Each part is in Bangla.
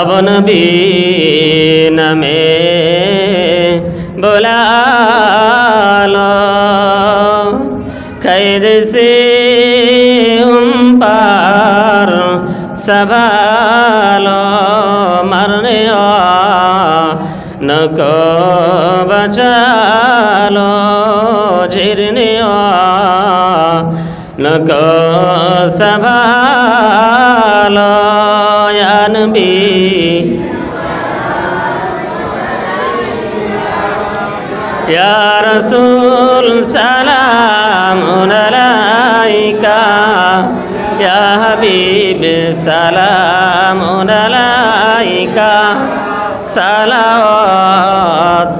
अब नबी नमे बुला लो कैद से उन पर संभालो मरने न को बचा लो झिरने न को संभालो या नबी يا رسول سلام عليك يا حبيب سلام عليك صلوات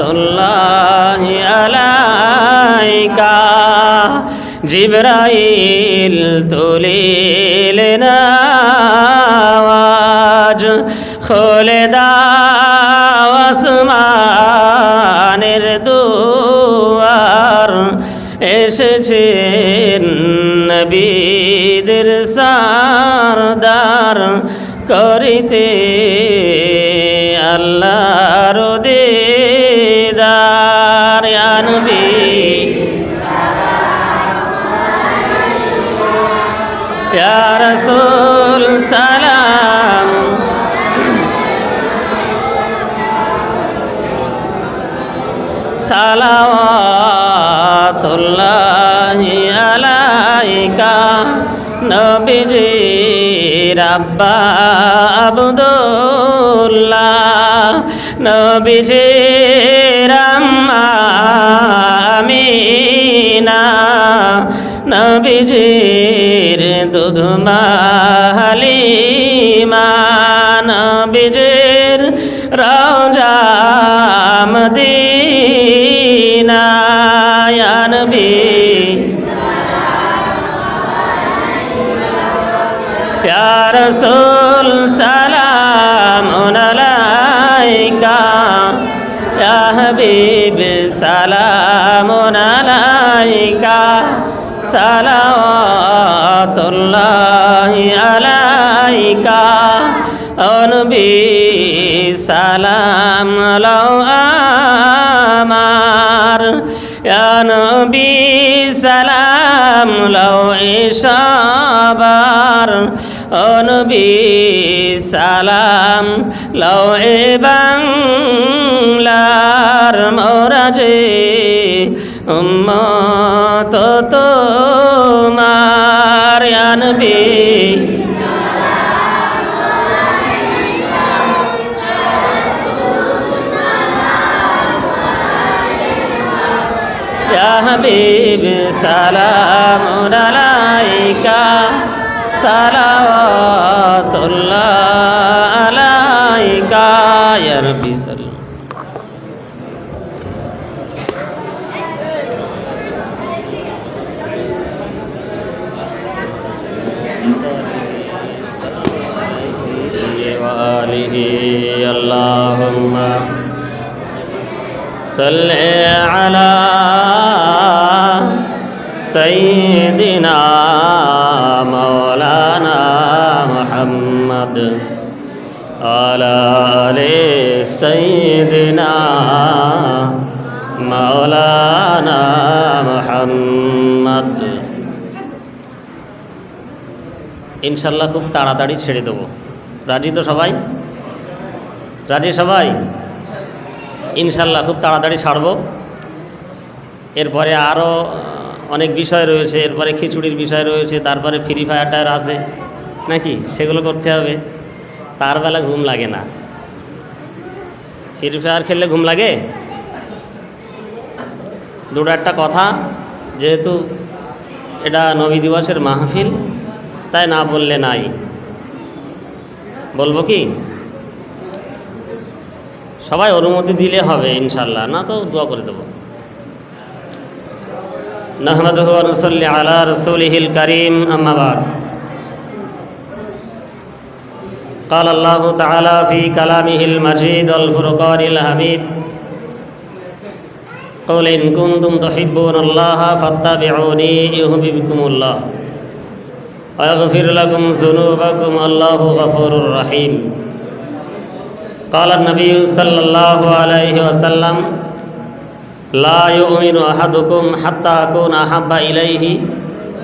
الله عليك جبرائيل تليلنا এসেছেন নবীদের সারদার করিতে আল্লাহর দেদার। নবী। সোল সালাম। সালাওয়াতুল্লাহ নবীজি রাব্বা আবদুল্লাহ নবীজি রাম্মা আমিনা নবীজির দুধমা হালিমা নবীজির রওজা মদিনা নবী সালাতুল্লাহি আলাইকা অনবী সালাম লও আমার। নবী, সালাম লও এসবার অনবী সালাম লও এ বাংলার মোরাজে উম্মা জানবে। হাবিব সালাম আলাইকা সালাওয়াতুল রে সৈদনা মৌলানা মোহাম্মদ ইনশাল্লাহ খুব তাড়াতাড়ি ছেড়ে দেবো রাজি তো সবাই রাজি সবাই ইনশাল্লাহ খুব তাড়াতাড়ি ছাড়ব এরপরে আরও অনেক বিষয় রয়েছে। এরপরে খিচুড়ির বিষয় রয়েছে। তারপরে ফ্রি ফায়ার টায়ার আছে। নাকি? সেগুলো করতে হবে। তার বেলা ঘুম লাগে না ফ্রি ফায়ার খেললে ঘুম লাগে দুটো একটা কথা যেহেতু এটা নবী দিবসের মাহফিল তাই না বললে নাই বলবো কি সবাই অনুমতি দিলে হবে ইনশাল্লাহ না তো দোয়া করে দেবো نحمده ونصلي على رسوله الكريم أما بعد قال الله تعالى في كلامه المجيد والفرقان الحميد قل إن كنتم تحبون الله فاتبعوني يحببكم الله ويغفر لكم ذنوبكم الله غفور رحيم قال النبي صلى الله عليه وسلم لا يؤمن أحدكم حتى أكون أحب إليه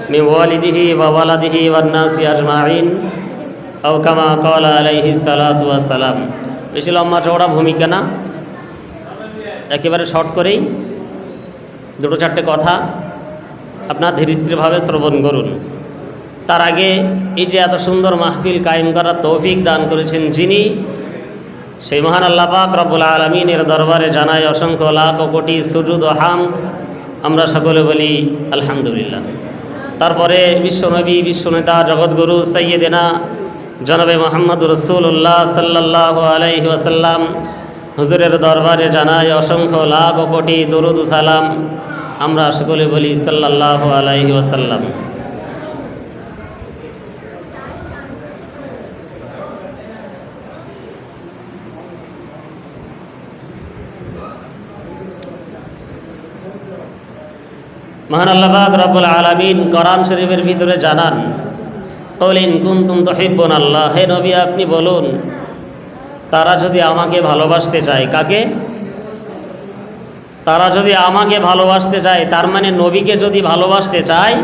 من والده وولده والناس أجمعين কামা কল আলাইহি সালাতাম বেশি লম্বা চওড়া ভূমিকা না। একেবারে শর্ট করেই দুটো চারটে কথা আপনার ধীরস্থিরভাবে শ্রবণ করুন। তার আগে এই যে এত সুন্দর মাহফিল কায়েম করার তৌফিক দান করেছেন যিনি, সেই মহান আল্লাপাক রব্বুল আলমিনের দরবারে জানায় অসংখ্য লাখ কোটি সুজুদ হাম আমরা সকলে বলি আলহামদুলিল্লাহ। তারপরে বিশ্বনবী, বিশ্বনেতা, জগৎগুরু সৈয়দেনা জনাবে মোহাম্মদ রসুল্লাহ সাল্লাহ আলাইহি ওয়াসাল্লাম, হুজুরের দরবারে জানাই অসংখ্য ও কোটি দরুদ সালাম। আমরা সকলে বলি সাল্লাহ আলাইহি ওয়াসাল্লাম। মহান আল্লাহাক রব্বুল আলমিন কোরআন শরীফের ভিতরে জানান কলিন কুন্তুম তহিব্বন আল্লাহ। হে নবী, আপনি বলুন, তারা যদি আমাকে ভালোবাসতে চায়, কাকে? তারা যদি আমাকে ভালোবাসতে চায়, তার মানে নবীকে যদি ভালোবাসতে চায়,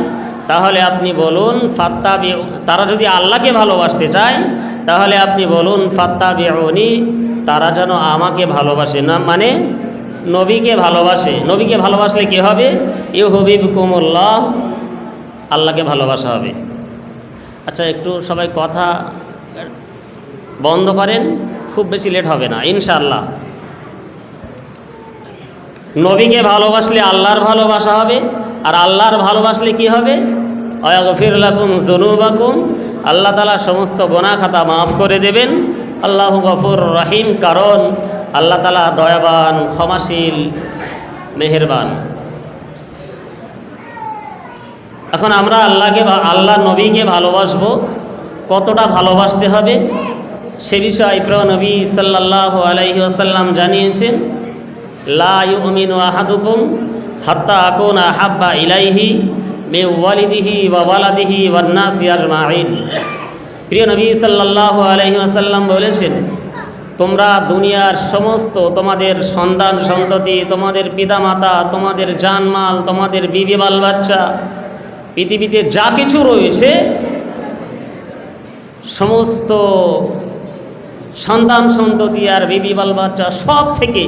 তাহলে আপনি বলুন ফাত্তা তারা যদি আল্লাহকে ভালোবাসতে চায়, তাহলে আপনি বলুন ফাত্তা বেউনি তারা যেন আমাকে ভালোবাসে। না মানে নবীকে ভালোবাসে। নবীকে ভালোবাসলে কি হবে? ইউ হবিব কুমুল্লাহ আল্লাহকে ভালোবাসা হবে। আচ্ছা একটু সবাই কথা বন্ধ করেন, খুব বেশি লেট হবে না ইনশাল্লাহ নবীকে ভালোবাসলে আল্লাহর ভালোবাসা হবে, আর আল্লাহর ভালোবাসলে কি হবে? অয়গফিরলাকুম জনুবাকুম আল্লাহ তালা সমস্ত গোনা খাতা মাফ করে দেবেন। আল্লাহ গফুর রাহিম, কারণ আল্লাহ তালা দয়াবান, ক্ষমাশীল, মেহেরবান। এখন আমরা আল্লাহকে আল্লাহ নবীকে ভালোবাসবো। কতটা ভালোবাসতে হবে? সে বিষয়ে প্র নবী সাল্লাহ আলাইহি আসাল্লাম জানিয়েছেন, লা ইউমিনু আহাদুকুম হাত্তা আকুনা হাব্বা ইলাইহি মে ওয়ালিদিহি ওয়া ওয়ালাদিহি ওয়ান্নাসি আজমাইন প্রিয় নবী সাল্লাহ আলহি আসাল্লাম বলেছেন, তোমরা দুনিয়ার সমস্ত তোমাদের সন্তান সন্ততি তোমাদের পিতামাতা, তোমাদের জানমাল, তোমাদের বিবি বাল বাচ্চা পৃথিবীতে যা কিছু রয়েছে, সমস্ত সন্তান সন্ততি আর বিবি বাল বাচ্চা সব থেকে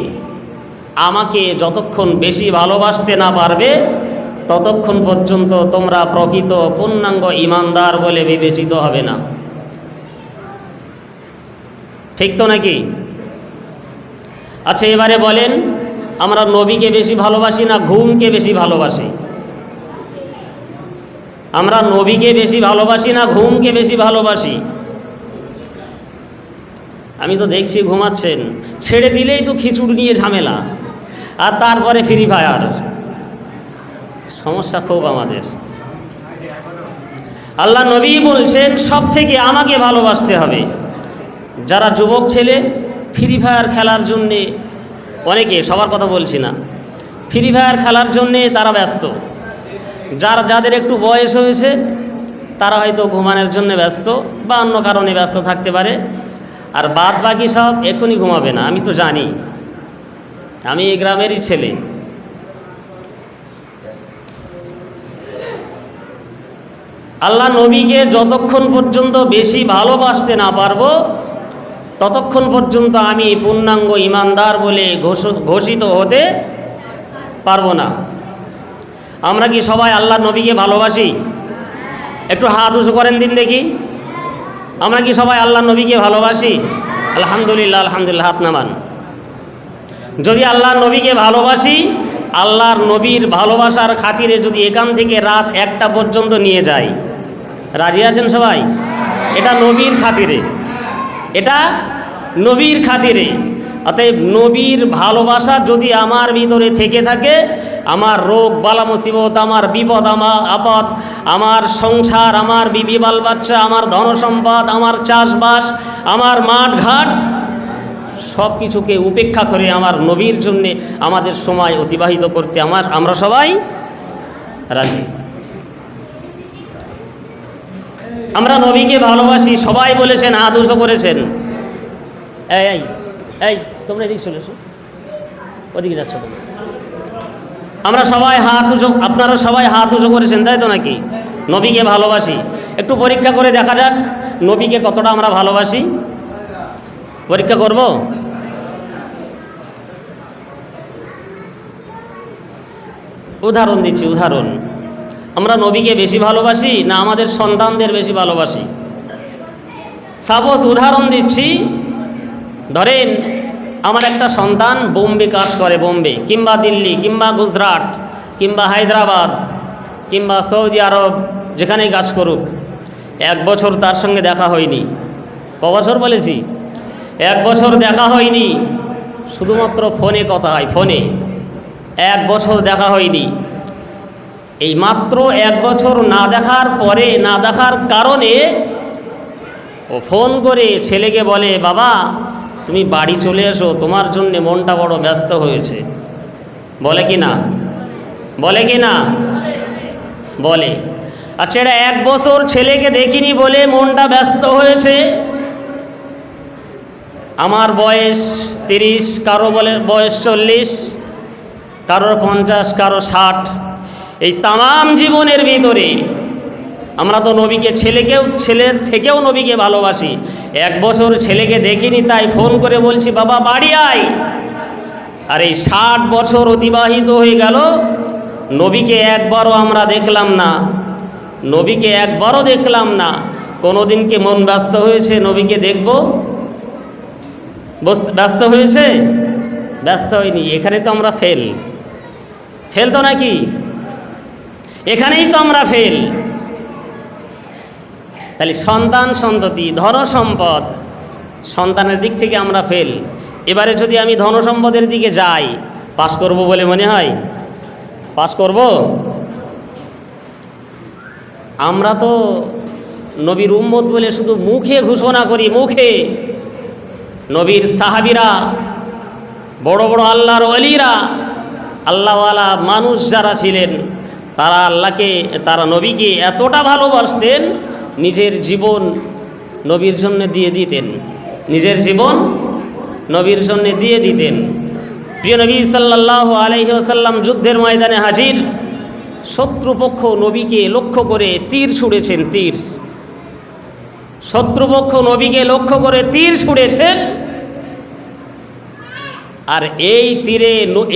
আমাকে যতক্ষণ বেশি ভালোবাসতে না পারবে, ততক্ষণ পর্যন্ত তোমরা প্রকৃত পূর্ণাঙ্গ ইমানদার বলে বিবেচিত হবে না। ঠিক তো নাকি? আচ্ছা এবারে বলেন, আমরা নবীকে বেশি ভালোবাসি না ঘুমকে বেশি ভালোবাসি? আমরা নবীকে বেশি ভালোবাসি না ঘুমকে বেশি ভালোবাসি। আমি তো দেখছি ঘুমাচ্ছেন, ছেড়ে দিলেই তো খিচুড়ি নিয়ে ঝামেলা। আর তারপরে ফ্রি ফায়ার। সমস্যা খুব আমাদের। আল্লাহ নবী বলছেন সব থেকে আমাকে ভালোবাসতে হবে। যারা যুবক ছেলে, ফ্রি ফায়ার খেলার জন্যে, অনেকে, সবার কথা বলছি না। ফ্রি ফায়ার খেলার জন্যে তারা ব্যস্ত। যার যাদের একটু বয়স হয়েছে, তারা হয়তো ঘুমানোর জন্য ব্যস্ত বা অন্য কারণে ব্যস্ত থাকতে পারে। আর বাদ বাকি সব এখনই ঘুমাবে না, আমি তো জানি। আমি এই গ্রামেরই ছেলে। আল্লাহ নবীকে যতক্ষণ পর্যন্ত বেশি ভালোবাসতে না পারব, ততক্ষণ পর্যন্ত আমি পূর্ণাঙ্গ ইমানদার বলে ঘোষিত হতে পারব না। আমরা কি সবাই আল্লাহ নবীকে ভালোবাসি? একটু হাত উঁচু করেন দিন দেখি। আমরা কি সবাই আল্লাহ নবীকে ভালোবাসি? আলহামদুলিল্লাহ আলহামদুলিল্লাহ, হাত নামান। যদি আল্লাহ নবীকে ভালোবাসি, আল্লাহর নবীর ভালোবাসার খাতিরে যদি এখান থেকে রাত একটা পর্যন্ত নিয়ে যাই। রাজি আছেন সবাই? এটা নবীর খাতিরে। এটা নবীর খাতিরে। অতএব নবীর ভালোবাসা যদি আমার ভিতরে থেকে থাকে, আমার রোগ, বালা মুসিবত, আমার বিপদ, আমার আপদ, আমার সংসার, আমার বিবি বাল বাচ্চা, আমার ধনসম্পদ আমার চাষবাস, আমার মাঠ ঘাট সব কিছুকে উপেক্ষা করে আমার নবীর জন্যে আমাদের সময় অতিবাহিত করতে আমার, আমরা সবাই রাজি। আমরা নবীকে ভালোবাসি, সবাই বলেছেন, আদর্শ করেছেন। এই। এই, তোমরা এদিকে চলে এসো। ওদিকে যাচ্ছ তোমরা। আমরা সবাই হাত উঁচু, আপনারা সবাই হাত উঁচু করেছেন, তাই তো নাকি? নবীকে ভালোবাসি। একটু পরীক্ষা করে দেখা যাক, নবীকে কতটা আমরা ভালোবাসি। পরীক্ষা করব? উদাহরণ দিচ্ছি, উদাহরণ। আমরা নবীকে বেশি ভালোবাসি না আমাদের সন্তানদের বেশি ভালোবাসি? সাপোজ উদাহরণ দিচ্ছি ধরেন, আমার একটা সন্তান বোম্বে কাজ করে বোম্বে, কিংবা দিল্লি, কিংবা গুজরাট, কিংবা হায়দ্রাবাদ, কিংবা সৌদি আরব, যেখানেই কাজ করুক, এক বছর তার সঙ্গে দেখা হয়নি। ক বছর বলেছি? এক বছর দেখা হয়নি, শুধুমাত্র ফোনে কথা হয়, ফোনে। এক বছর দেখা হয়নি। এই মাত্র এক বছর না দেখার পরে, না দেখার কারণে ও ফোন করে ছেলেকে বলে, বাবা তুমি বাড়ি চলে এসো, তোমার জন্য মনটা বড় ব্যস্ত হয়েছে। বলে কি না? বলে কি না? বলে। আচ্ছা এটা এক বছর ছেলেকে দেখিনি বলে মনটা ব্যস্ত হয়েছে। আমার বয়স তিরিশ, কারও বলে বয়স চল্লিশ, কারোর পঞ্চাশ, কারও ষাট। এই তাম জীবনের ভিতরে আমরা তো নবীকে ছেলেকেও, ছেলের থেকেও নবীকে ভালোবাসি। এক বছর ছেলেকে দেখিনি, তাই ফোন করে বলছি, বাবা, বাড়ি আয়। আর এই ষাট বছর অতিবাহিত হয়ে গেল, নবীকে একবারও আমরা দেখলাম না। নবীকে একবারও দেখলাম না। কোনো দিনকে মন ব্যস্ত হয়েছে? নবীকে দেখব? ব্যস্ত হয়েছে? ব্যস্ত হয়নি। এখানে তো আমরা ফেল। ফেল তো নাকি? এখানেই তো আমরা ফেল। তাহলে সন্তান সন্ততি ধন সম্পদ সন্তানের দিক থেকে আমরা ফেল এবারে যদি আমি ধন সম্পদের দিকে যাই পাশ করব বলে মনে হয়? পাশ করব? আমরা তো নবীর উম্মত বলে শুধু মুখে ঘোষণা করি, মুখে। নবীর সাহাবিরা, বড় বড় আল্লাহর অলিরা আল্লাহওয়ালা মানুষ যারা ছিলেন, তারা আল্লাহকে, তারা নবীকে এতটা ভালোবাসতেন নিজের জীবন নবীর জন্য দিয়ে দিতেন। নিজের জীবন নবীর জন্য দিয়ে দিতেন। প্রিয় নবী সাল্লাহ আলহি আসাল্লাম যুদ্ধের ময়দানে হাজির। শত্রুপক্ষ নবীকে লক্ষ্য করে তীর ছুঁড়েছেন, তীর। শত্রুপক্ষ নবীকে লক্ষ্য করে তীর ছুঁড়েছেন। আর এই তীরে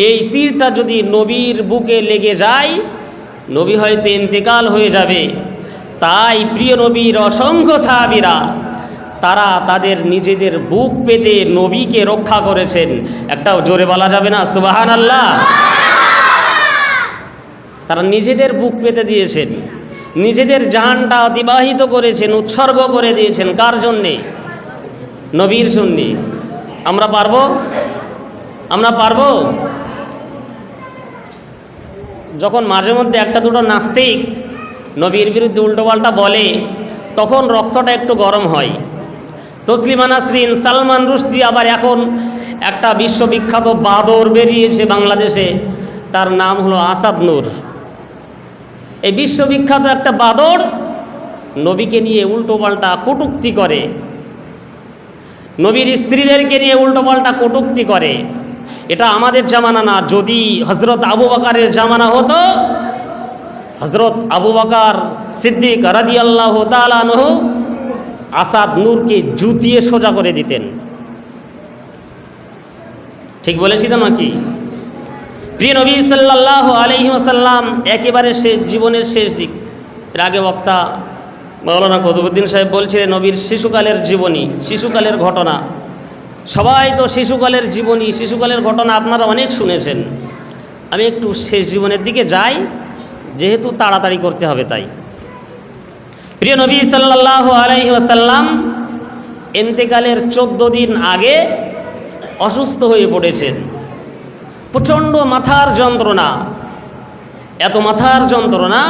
এই তীরটা যদি নবীর বুকে লেগে যায়, নবী হয়তো ইন্তেকাল হয়ে যাবে। তাই প্রিয় নবীর অসংখ্য সাহাবিরা, তারা তাদের নিজেদের বুক পেতে নবীকে রক্ষা করেছেন। একটাও জোরে বলা যাবে না সুবাহান আল্লাহ তারা নিজেদের বুক পেতে দিয়েছেন, নিজেদের জাহানটা অতিবাহিত করেছেন, উৎসর্গ করে দিয়েছেন। কার জন্যে? নবীর জন্যে। আমরা পারব? আমরা পারব? যখন মাঝে মধ্যে একটা দুটো নাস্তিক নবীর বিরুদ্ধে উল্টোপাল্টা বলে, তখন রক্তটা একটু গরম হয়। তসলিমা নাসরিন সালমান রুশদি আবার এখন একটা বিশ্ববিখ্যাত বাদর বেরিয়েছে বাংলাদেশে। তার নাম হলো আসাদ নূর। এই বিশ্ববিখ্যাত একটা বাদর নবীকে নিয়ে উল্টোপাল্টা কটুক্তি করে। নবীর স্ত্রীদেরকে নিয়ে উল্টোপাল্টা কটুক্তি করে। এটা আমাদের জামানা না, যদি হজরত আবু বাকারের জামানা হতো হজরত আবু বাকার সিদ্দিক রাজি আল্লাহ তালানহ আসাদ নূরকে জুতিয়ে সোজা করে দিতেন। ঠিক বলেছি তো নাকি? প্রিয় নবী সাল্লাহ আলহি আসাল্লাম একেবারে শেষ জীবনের শেষ দিক। এর আগে বক্তা মৌলানা কদুবুদ্দিন সাহেব বলছিলেন, নবীর শিশুকালের জীবনী, শিশুকালের ঘটনা। সবাই তো শিশুকালের জীবনী, শিশুকালের ঘটনা আপনারা অনেক শুনেছেন। আমি একটু শেষ জীবনের দিকে যাই। যেহেতু তাড়াতাড়ি করতে হবে তাই। প্রিয় নবী সাল্লাহ আলাইহি আসাল্লাম এন্তেকালের চোদ্দ দিন আগে অসুস্থ হয়ে পড়েছেন। প্রচণ্ড মাথার যন্ত্রণা। এত মাথার যন্ত্রণা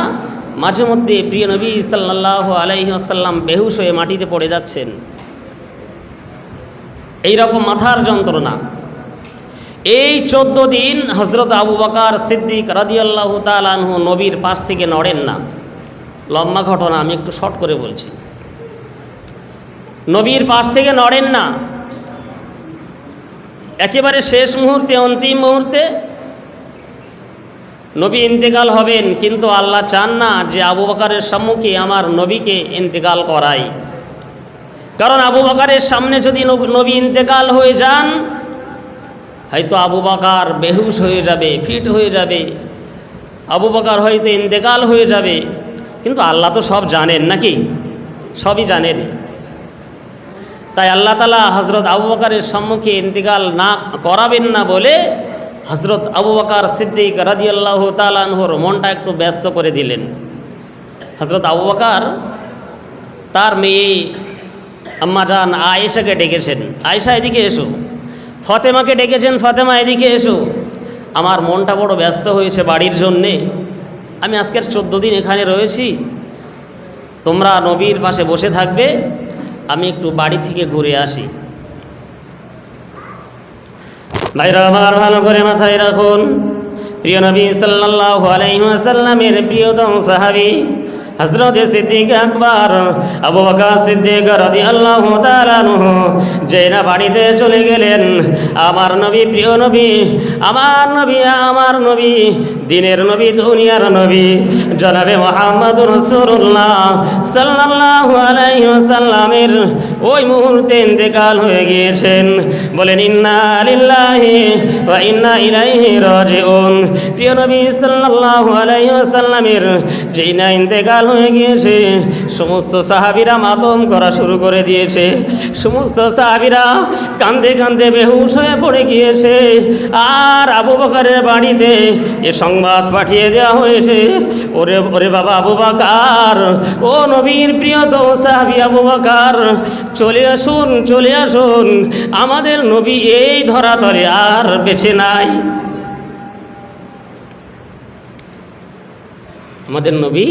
মাঝে মধ্যে প্রিয় নবী সাল্লাহ আলাইহি আসাল্লাম বেহুশ হয়ে মাটিতে পড়ে যাচ্ছেন। এই রকম মাথার যন্ত্রণা। এই চোদ্দ দিন হজরত আবু বকার সিদ্দিক রাদিয়াল্লাহ তালানহু নবীর পাশ থেকে নড়েন না। লম্বা ঘটনা, আমি একটু শর্ট করে বলছি। নবীর পাশ থেকে নড়েন না। একেবারে শেষ মুহূর্তে, অন্তিম মুহূর্তে নবী ইন্তেকাল হবেন, কিন্তু আল্লাহ চান না যে আবু বকারের সম্মুখে আমার নবীকে ইন্তেকাল করাই। কারণ আবু বকারের সামনে যদি নবী ইন্তেকাল হয়ে যান হয়তো আবু বকার বেহুশ হয়ে যাবে, ফিট হয়ে যাবে। আবু বকার হয়তো ইন্তেকাল হয়ে যাবে। কিন্তু আল্লাহ তো সব জানেন নাকি? সবই জানেন। তাই আল্লাহ তালা হজরত আবু বকারের সম্মুখে ইন্তেকাল না করাবেন না বলে হজরত আবু বকার সিদ্দিক রাজি আল্লাহ তালানহর মনটা একটু ব্যস্ত করে দিলেন। হজরত আবু বকার তার মেয়ে আম্মা জান আয়েশাকে ডেকেছেন। আয়েশা এদিকে এসো। ফতেমাকে ডেকেছেন, ফতেমা, এদিকে এসো। আমার মনটা বড় ব্যস্ত হয়েছে বাড়ির জন্যে। আমি আজকের চোদ্দ দিন এখানে রয়েছি। তোমরা নবীর পাশে বসে থাকবে। আমি একটু বাড়ি থেকে ঘুরে আসি। ভাইরা, আমার ভালো করে মাথায় রাখুন। প্রিয় নবী সাল্লাল্লাহু আলাইহি ওয়াসাল্লামের প্রিয়তম সাহাবী হযরত সিদ্দিক আকবর, আবু বকর সিদ্দিক তাআলা আনহু যেনা বাড়িতে চলে গেলেন। আমার নবী প্রিয় নবী, আমার নবী আমার নবী, দিনের নবী, দুনিয়ার নবী, জনাবে মোহাম্মদ রাসূলুল্লাহ সাল্লাল্লাহু আলাইহি ওয়াসাল্লামের ওই মুহূর্তে ইন্তেকাল হয়ে গিয়েছেন। বলেন, ইন্না লিল্লাহি ওয়া ইন্না ইলাইহি রাজিউন। প্রিয় নবী সাল্লাল্লাহু আলাইহি ওয়াসাল্লামের যেই না ইন্তেকাল হয়ে গিয়েছে। সমস্ত সাহাবীরা মাতম করা শুরু করে দিয়েছে। সমস্ত সাহাবীরা কান্দে কান্দে বেহুশ হয়ে পড়ে গিয়েছে। আর আবু বকরের বাড়িতে এ সংবাদ পাঠিয়ে দেওয়া হয়েছে। ওরে ওরে বাবা আবু বাকার, ও নবীর প্রিয়তম সাহাবি আবু বাকার, চলে আসুন চলে আসুন। আমাদের নবী এই ধরাতলে আর বেঁচে নাই। আমাদের নবী